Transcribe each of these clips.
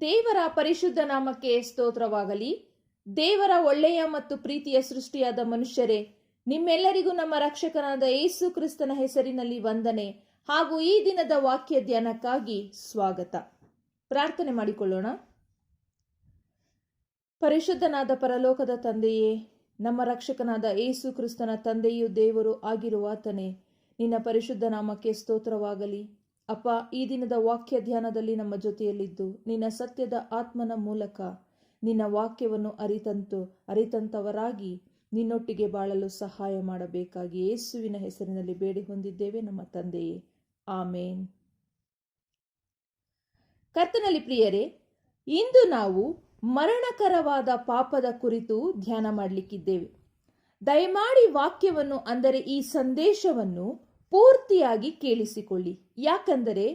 ದೇವರ ಪರಿಶುದ್ಧ ನಾಮಕ್ಕೆ ಸ್ತೋತ್ರವಾಗಲಿ. ದೇವರ ಒಳ್ಳೆಯ ಮತ್ತು ಪ್ರೀತಿಯ ಸೃಷ್ಟಿಯಾದ ಮನುಷ್ಯರೇ, ನಿಮ್ಮೆಲ್ಲರಿಗೂ ನಮ್ಮ ರಕ್ಷಕನಾದ ಏಸು ಕ್ರಿಸ್ತನ ಹೆಸರಿನಲ್ಲಿ ವಂದನೆ ಹಾಗೂ ಈ ದಿನದ ವಾಕ್ಯ ಧ್ಯಾನಕ್ಕಾಗಿ ಸ್ವಾಗತ. ಪ್ರಾರ್ಥನೆ ಮಾಡಿಕೊಳ್ಳೋಣ. ಪರಿಶುದ್ಧನಾದ ಪರಲೋಕದ ತಂದೆಯೇ, ನಮ್ಮ ರಕ್ಷಕನಾದ ಏಸು ಕ್ರಿಸ್ತನ ತಂದೆಯೂ ದೇವರು ಆಗಿರುವಾತನೇ ನಿನ್ನ ಪರಿಶುದ್ಧ ನಾಮಕ್ಕೆ ಸ್ತೋತ್ರವಾಗಲಿ. ಅಪ್ಪ, ಈ ದಿನದ ವಾಕ್ಯ ಧ್ಯಾನದಲ್ಲಿ ನಮ್ಮ ಜೊತೆಯಲ್ಲಿದ್ದು, ನಿನ್ನ ಸತ್ಯದ ಆತ್ಮನ ಮೂಲಕ ನಿನ್ನ ವಾಕ್ಯವನ್ನು ಅರಿತಂತು, ಅರಿತಂತವರಾಗಿ ನಿನ್ನೊಟ್ಟಿಗೆ ಬಾಳಲು ಸಹಾಯ ಮಾಡಬೇಕಾಗಿ ಯೇಸುವಿನ ಹೆಸರಿನಲ್ಲಿ ಬೇಡಿ ಹೊಂದಿದ್ದೇವೆ ನಮ್ಮ ತಂದೆಯೇ. ಆಮೇನ್. ಕರ್ತನಲ್ಲಿ ಪ್ರಿಯರೇ, ಇಂದು ನಾವು ಮರಣಕರವಾದ ಪಾಪದ ಕುರಿತು ಧ್ಯಾನ ಮಾಡಲಿಕ್ಕಿದ್ದೇವೆ. ದಯಮಾಡಿ ವಾಕ್ಯವನ್ನು, ಅಂದರೆ ಈ ಸಂದೇಶವನ್ನು ಪೂರ್ತಿಯಾಗಿ ಕೇಳಿಸಿಕೊಳ್ಳಿ. ಯಾಕಂದರೆ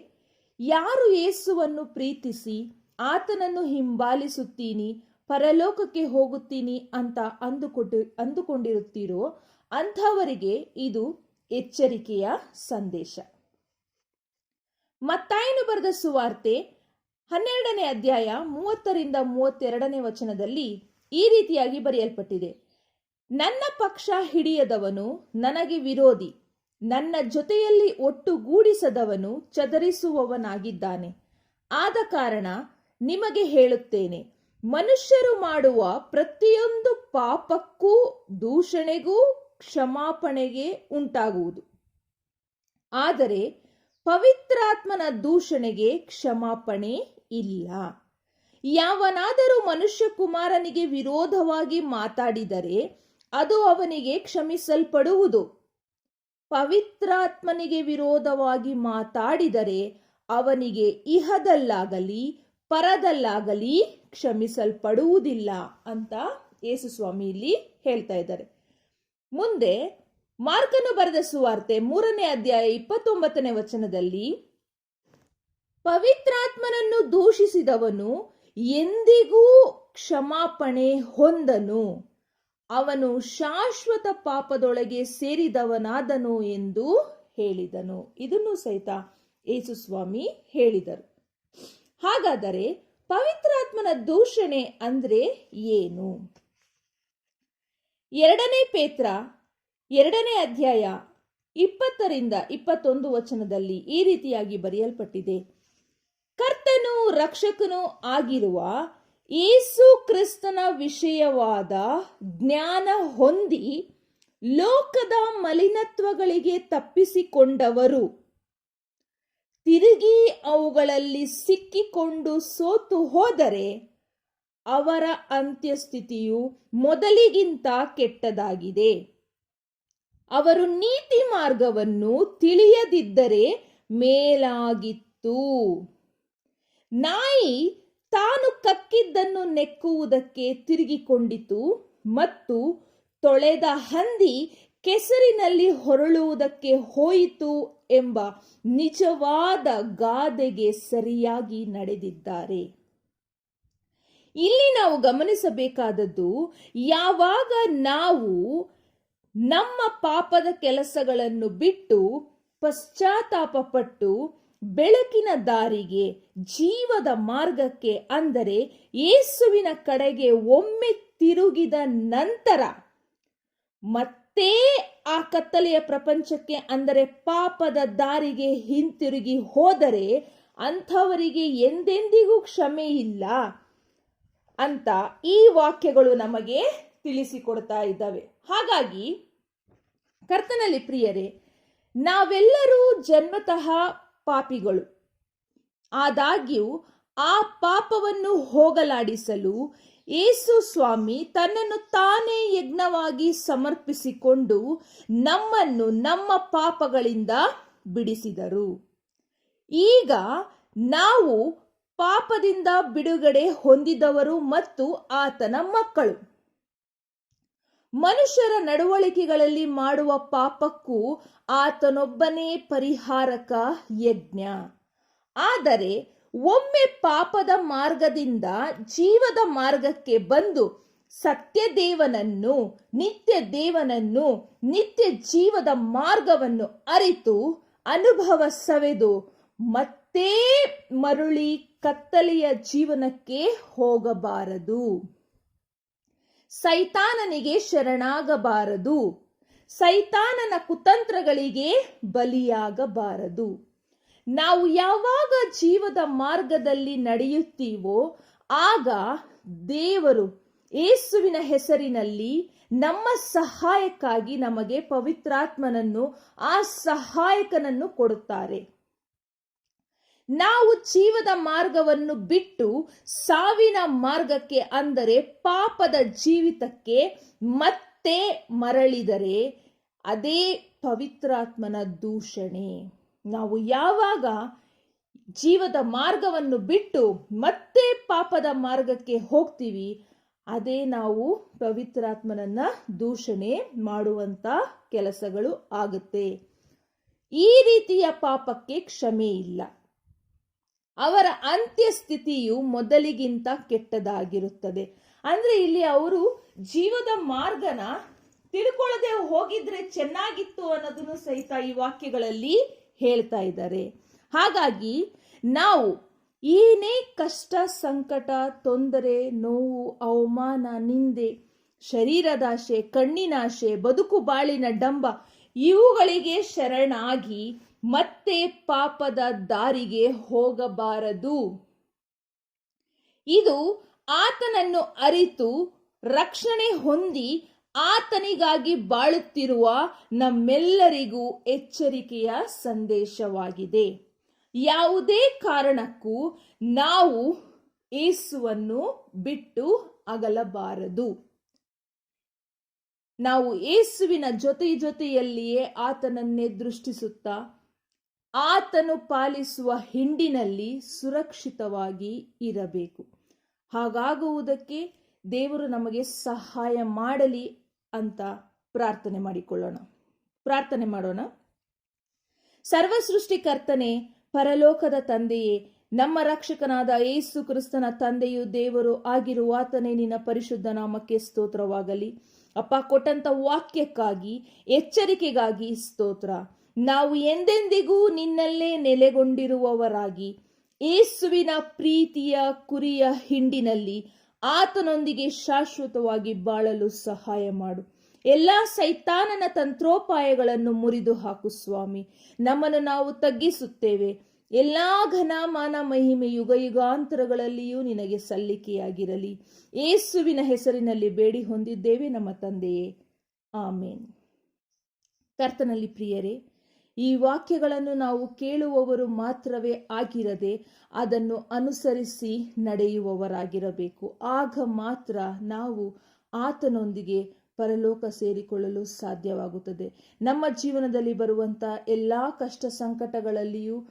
ಯಾರು ಯೇಸುವನ್ನು ಪ್ರೀತಿಸಿ ಆತನನ್ನು ಹಿಂಬಾಲಿಸುತ್ತೀನಿ, ಪರಲೋಕಕ್ಕೆ ಹೋಗುತ್ತೀನಿ ಅಂತ ಅಂದುಕೊಂಡು ಅಂದುಕೊಂಡಿರುತ್ತೀರೋ ಅಂಥವರಿಗೆ ಇದು ಎಚ್ಚರಿಕೆಯ ಸಂದೇಶ. ಮತ್ತಾಯನು ಬರೆದ ಸುವಾರ್ತೆ ಹನ್ನೆರಡನೇ ಅಧ್ಯಾಯ ಮೂವತ್ತರಿಂದ ಮೂವತ್ತೆರಡನೇ ವಚನದಲ್ಲಿ ಈ ರೀತಿಯಾಗಿ ಬರೆಯಲ್ಪಟ್ಟಿದೆ. ನನ್ನ ಪಕ್ಷ ಹಿಡಿಯದವನು ನನಗೆ ವಿರೋಧಿ. ನನ್ನ ಜೊತೆಯಲ್ಲಿ ಒಟ್ಟುಗೂಡಿಸದವನು ಚದರಿಸುವವನಾಗಿದ್ದಾನೆ. ಆದ ಕಾರಣ ನಿಮಗೆ ಹೇಳುತ್ತೇನೆ, ಮನುಷ್ಯರು ಮಾಡುವ ಪ್ರತಿಯೊಂದು ಪಾಪಕ್ಕೂ ದೂಷಣೆಗೂ ಕ್ಷಮಾಪಣೆಗೆ ಉಂಟಾಗುವುದು. ಆದರೆ ಪವಿತ್ರಾತ್ಮನ ದೂಷಣೆಗೆ ಕ್ಷಮಾಪಣೆ ಇಲ್ಲ. ಯಾವನಾದರೂ ಮನುಷ್ಯ ಕುಮಾರನಿಗೆ ವಿರೋಧವಾಗಿ ಮಾತಾಡಿದರೆ ಅದು ಅವನಿಗೆ ಕ್ಷಮಿಸಲ್ಪಡುವುದು. ಪವಿತ್ರಾತ್ಮನಿಗೆ ವಿರೋಧವಾಗಿ ಮಾತಾಡಿದರೆ ಅವನಿಗೆ ಇಹದಲ್ಲಾಗಲಿ ಪರದಲ್ಲಾಗಲಿ ಕ್ಷಮಿಸಲ್ಪಡುವುದಿಲ್ಲ ಅಂತ ಯೇಸುಸ್ವಾಮಿ ಇಲ್ಲಿ ಹೇಳ್ತಾ ಇದ್ದಾರೆ. ಮುಂದೆ ಮಾರ್ಕನು ಬರೆದ ಸುವಾರ್ತೆ ಮೂರನೇ ಅಧ್ಯಾಯ ಇಪ್ಪತ್ತೊಂಬತ್ತನೇ ವಚನದಲ್ಲಿ, ಪವಿತ್ರಾತ್ಮನನ್ನು ದೂಷಿಸಿದವನು ಎಂದಿಗೂ ಕ್ಷಮಾಪಣೆ ಹೊಂದನು. ಅವನು ಶಾಶ್ವತ ಪಾಪದೊಳಗೆ ಸೇರಿದವನಾದನು ಎಂದು ಹೇಳಿದನು. ಇದನ್ನು ಸಹಿತ ಯೇಸುಸ್ವಾಮಿ ಹೇಳಿದರು. ಹಾಗಾದರೆ ಪವಿತ್ರಾತ್ಮನ ದೂಷಣೆ ಅಂದ್ರೆ ಏನು? ಎರಡನೇ ಪೇತ್ರ, ಎರಡನೇ ಅಧ್ಯಾಯ ಇಪ್ಪತ್ತರಿಂದ ಇಪ್ಪತ್ತೊಂದು ವಚನದಲ್ಲಿ ಈ ರೀತಿಯಾಗಿ ಬರೆಯಲ್ಪಟ್ಟಿದೆ. ಕರ್ತನು ರಕ್ಷಕನೂ ಆಗಿರುವ ಯೇಸು ಕ್ರಿಸ್ತನ ವಿಷಯವಾದ ಜ್ಞಾನ ಹೊಂದಿ ಲೋಕದ ಮಲಿನತ್ವಗಳಿಗೆ ತಪ್ಪಿಸಿಕೊಂಡವರು. ತಿರುಗಿ ಅವುಗಳಲ್ಲಿ ಸಿಕ್ಕಿಕೊಂಡು ಸೋತು ಹೋದರೆ ಅವರ ಅಂತ್ಯಸ್ಥಿತಿಯು ಮೊದಲಿಗಿಂತ ಕೆಟ್ಟದಾಗಿದೆ. ಅವರು ನೀತಿ ಮಾರ್ಗವನ್ನು ತಿಳಿಯದಿದ್ದರೆ ಮೇಲಾಗಿತ್ತು. ನಾಯಿ ತಾನು ಕಕ್ಕಿದ್ದನ್ನು ನೆಕ್ಕುವುದಕ್ಕೆ ತಿರುಗಿಕೊಂಡಿತು ಮತ್ತು ತೊಳೆದ ಹಂದಿ ಕೆಸರಿನಲ್ಲಿ ಹೊರಳುವುದಕ್ಕೆ ಹೋಯಿತು ಎಂಬ ನಿಜವಾದ ಗಾದೆಗೆ ಸರಿಯಾಗಿ ನಡೆದಿದ್ದಾರೆ. ಇಲ್ಲಿ ನಾವು ಗಮನಿಸಬೇಕಾದದ್ದು, ಯಾವಾಗ ನಾವು ನಮ್ಮ ಪಾಪದ ಕೆಲಸಗಳನ್ನು ಬಿಟ್ಟು ಪಶ್ಚಾತ್ತಾಪಪಟ್ಟು ಬೆಳಕಿನ ದಾರಿಗೆ, ಜೀವದ ಮಾರ್ಗಕ್ಕೆ ಅಂದರೆ ಯೇಸುವಿನ ಕಡೆಗೆ ಒಮ್ಮೆ ತಿರುಗಿದ ನಂತರ. ಮತ್ತೆ ಆ ಕತ್ತಲೆಯ ಪ್ರಪಂಚಕ್ಕೆ ಅಂದರೆ ಪಾಪದ ದಾರಿಗೆ ಹಿಂತಿರುಗಿ ಹೋದರೆ ಅಂಥವರಿಗೆ ಎಂದೆಂದಿಗೂ ಕ್ಷಮೆ ಇಲ್ಲ ಅಂತ ಈ ವಾಕ್ಯಗಳು ನಮಗೆ ತಿಳಿಸಿಕೊಡ್ತಾ ಇದ್ದಾವೆ. ಹಾಗಾಗಿ ಕರ್ತನಲ್ಲಿ ಪ್ರಿಯರೇ, ನಾವೆಲ್ಲರೂ ಜನ್ಮತಃ ಪಾಪಿಗಳು. ಆದಾಗ್ಯೂ, ಆ ಪಾಪವನ್ನು ಹೋಗಲಾಡಿಸಲು ಯೇಸು ಸ್ವಾಮಿ ತನ್ನನ್ನು ತಾನೇ ಯಜ್ಞವಾಗಿ ಸಮರ್ಪಿಸಿಕೊಂಡು ನಮ್ಮನ್ನು ನಮ್ಮ ಪಾಪಗಳಿಂದ ಬಿಡಿಸಿದರು. ಈಗ ನಾವು ಪಾಪದಿಂದ ಬಿಡುಗಡೆ ಹೊಂದಿದವರು ಮತ್ತು ಆತನ ಮಕ್ಕಳು. ಮನುಷ್ಯರ ನಡವಳಿಕೆಗಳಲ್ಲಿ ಮಾಡುವ ಪಾಪಕ್ಕೂ ಆತನೊಬ್ಬನೇ ಪರಿಹಾರಕ ಯಜ್ಞ. ಆದರೆ ಒಮ್ಮೆ ಪಾಪದ ಮಾರ್ಗದಿಂದ ಜೀವದ ಮಾರ್ಗಕ್ಕೆ ಬಂದು ಸತ್ಯ ದೇವನನ್ನು ನಿತ್ಯ ದೇವನನ್ನು ನಿತ್ಯ ಜೀವದ ಮಾರ್ಗವನ್ನು ಅರಿತು ಅನುಭವ ಸವೆದು ಮತ್ತೆ ಮರುಳಿ ಕತ್ತಲೆಯ ಜೀವನಕ್ಕೆ ಹೋಗಬಾರದು. ಸೈತಾನನಿಗೆ ಶರಣಾಗಬಾರದು. ಸೈತಾನನ ಕುತಂತ್ರಗಳಿಗೆ ಬಲಿಯಾಗಬಾರದು. ನಾವು ಯಾವಾಗ ಜೀವದ ಮಾರ್ಗದಲ್ಲಿ ನಡೆಯುತ್ತೀವೋ, ಆಗ ದೇವರು ಯೇಸುವಿನ ಹೆಸರಿನಲ್ಲಿ ನಮ್ಮ ಸಹಾಯಕ್ಕಾಗಿ ನಮಗೆ ಪವಿತ್ರಾತ್ಮನನ್ನು, ಆ ಸಹಾಯಕನನ್ನು ಕೊಡುತ್ತಾರೆ. ನಾವು ಜೀವದ ಮಾರ್ಗವನ್ನು ಬಿಟ್ಟು ಸಾವಿನ ಮಾರ್ಗಕ್ಕೆ ಅಂದರೆ ಪಾಪದ ಜೀವಿತಕ್ಕೆ ಮತ್ತೆ ಮರಳಿದರೆ ಅದೇ ಪವಿತ್ರಾತ್ಮನ ದೂಷಣೆ. ನಾವು ಯಾವಾಗ ಜೀವದ ಮಾರ್ಗವನ್ನು ಬಿಟ್ಟು ಮತ್ತೆ ಪಾಪದ ಮಾರ್ಗಕ್ಕೆ ಹೋಗ್ತೀವಿ, ಅದೇ ನಾವು ಪವಿತ್ರಾತ್ಮನನ್ನ ದೂಷಣೆ ಮಾಡುವಂತ ಕೆಲಸಗಳು ಆಗುತ್ತೆ. ಈ ರೀತಿಯ ಪಾಪಕ್ಕೆ ಕ್ಷಮೆ ಇಲ್ಲ. ಅವರ ಅಂತ್ಯ ಸ್ಥಿತಿಯು ಮೊದಲಿಗಿಂತ ಕೆಟ್ಟದಾಗಿರುತ್ತದೆ. ಅಂದ್ರೆ ಇಲ್ಲಿ ಅವರು ಜೀವದ ಮಾರ್ಗನ ತಿಳ್ಕೊಳ್ಳದೆ ಹೋಗಿದ್ರೆ ಚೆನ್ನಾಗಿತ್ತು ಅನ್ನೋದನ್ನು ಸಹಿತ ಈ ವಾಕ್ಯಗಳಲ್ಲಿ ಹೇಳ್ತಾ ಇದ್ದಾರೆ. ಹಾಗಾಗಿ ನಾವು ಏನೇ ಕಷ್ಟ, ಸಂಕಟ, ತೊಂದರೆ, ನೋವು, ಅವಮಾನ, ನಿಂದೆ, ಶರೀರದಾಶೆ, ಕಣ್ಣಿನಾಶೆ, ಬದುಕು ಬಾಳಿನ ಡಂಬ ಇವುಗಳಿಗೆ ಶರಣಾಗಿ ಮತ್ತೆ ಪಾಪದ ದಾರಿಗೆ ಹೋಗಬಾರದು. ಇದು ಆತನನ್ನು ಅರಿತು ರಕ್ಷಣೆ ಹೊಂದಿ ಆತನಿಗಾಗಿ ಬಾಳುತ್ತಿರುವ ನಮ್ಮೆಲ್ಲರಿಗೂ ಎಚ್ಚರಿಕೆಯ ಸಂದೇಶವಾಗಿದೆ. ಯಾವುದೇ ಕಾರಣಕ್ಕೂ ನಾವು ಏಸುವನ್ನು ಬಿಟ್ಟು ಅಗಲಬಾರದು. ನಾವು ಏಸುವಿನ ಜೊತೆ ಜೊತೆಯಲ್ಲಿಯೇ ಆತನನ್ನೇ ದೃಷ್ಟಿಸುತ್ತಾ ಆತನು ಪಾಲಿಸುವ ಹಿಂಡಿನಲ್ಲಿ ಸುರಕ್ಷಿತವಾಗಿ ಇರಬೇಕು. ಹಾಗಾಗುವುದಕ್ಕೆ ದೇವರು ನಮಗೆ ಸಹಾಯ ಮಾಡಲಿ ಅಂತ ಪ್ರಾರ್ಥನೆ ಮಾಡಿಕೊಳ್ಳೋಣ. ಪ್ರಾರ್ಥನೆ ಮಾಡೋಣ. ಸರ್ವಸೃಷ್ಟಿಕರ್ತನೆ, ಪರಲೋಕದ ತಂದೆಯೇ, ನಮ್ಮ ರಕ್ಷಕನಾದ ಯೇಸು ಕ್ರಿಸ್ತನ ತಂದೆಯು ದೇವರು ಆಗಿರುವ ಆತನೇ ನಿನ್ನ ಪರಿಶುದ್ಧ ನಾಮಕ್ಕೆ ಸ್ತೋತ್ರವಾಗಲಿ. ಅಪ್ಪ ಕೊಟ್ಟಂತ ವಾಕ್ಯಕ್ಕಾಗಿ, ಎಚ್ಚರಿಕೆಗಾಗಿ ಸ್ತೋತ್ರ. ನಾವು ಎಂದೆಂದಿಗೂ ನಿನ್ನಲ್ಲೇ ನೆಲೆಗೊಂಡಿರುವವರಾಗಿ. ಏಸುವಿನ ಪ್ರೀತಿಯ ಕುರಿಯ ಹಿಂಡಿನಲ್ಲಿ ಆತನೊಂದಿಗೆ ಶಾಶ್ವತವಾಗಿ ಬಾಳಲು ಸಹಾಯ ಮಾಡು. ಎಲ್ಲ ಸೈತಾನನ ತಂತ್ರೋಪಾಯಗಳನ್ನು ಮುರಿದು ಹಾಕು ಸ್ವಾಮಿ. ನಮ್ಮನ್ನು ನಾವು ತಗ್ಗಿಸುತ್ತೇವೆ. ಎಲ್ಲ ಘನಮಾನ ಮಹಿಮೆ ಯುಗ ಯುಗಾಂತರಗಳಲ್ಲಿಯೂ ನಿನಗೆ ಸಲ್ಲಿಕೆಯಾಗಿರಲಿ. ಏಸುವಿನ ಹೆಸರಿನಲ್ಲಿ ಬೇಡಿ ಹೊಂದಿದ್ದೇವೆ ನಮ್ಮ ತಂದೆಯೇ. ಆಮೇನ್. ಕರ್ತನಲ್ಲಿ ಪ್ರಿಯರೇ ಈ ವಾಕ್ಯಗಳನ್ನು ನಾವು ಕೇಳುವವರು ಮಾತ್ರವೇ ಆಗಿರದೆ ಅದನ್ನು ಅನುಸರಿಸಿ ನಡೆಯುವವರಾಗಿರಬೇಕು. ಆಗ ಮಾತ್ರ ನಾವು ಆತನೊಂದಿಗೆ ಪರಲೋಕ ಸೇರಿಕೊಳ್ಳಲು ಸಾಧ್ಯವಾಗುತ್ತದೆ. ನಮ್ಮ ಜೀವನದಲ್ಲಿ ಬರುವಂತ ಎಲ್ಲಾ ಕಷ್ಟ ಸಂಕಟಗಳಲ್ಲಿಯೂ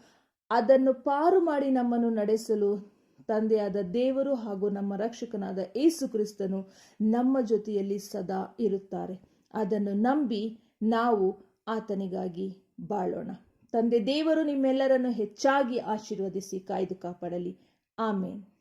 ಅದನ್ನು ಪಾರು ಮಾಡಿ ನಮ್ಮನ್ನು ನಡೆಸಲು ತಂದೆಯಾದ ದೇವರು ಹಾಗೂ ನಮ್ಮ ರಕ್ಷಕನಾದ ಏಸು ಕ್ರಿಸ್ತನು ನಮ್ಮ ಜೊತೆಯಲ್ಲಿ ಸದಾ ಇರುತ್ತಾರೆ. ಅದನ್ನು ನಂಬಿ ನಾವು ಆತನಿಗಾಗಿ ಬಾಳೋಣ. ತಂದೆ ದೇವರು ನಿಮ್ಮೆಲ್ಲರನ್ನು ಹೆಚ್ಚಾಗಿ ಆಶೀರ್ವದಿಸಿ ಕಾಯ್ದು ಕಾಪಾಡಲಿ. ಆಮೇನ್.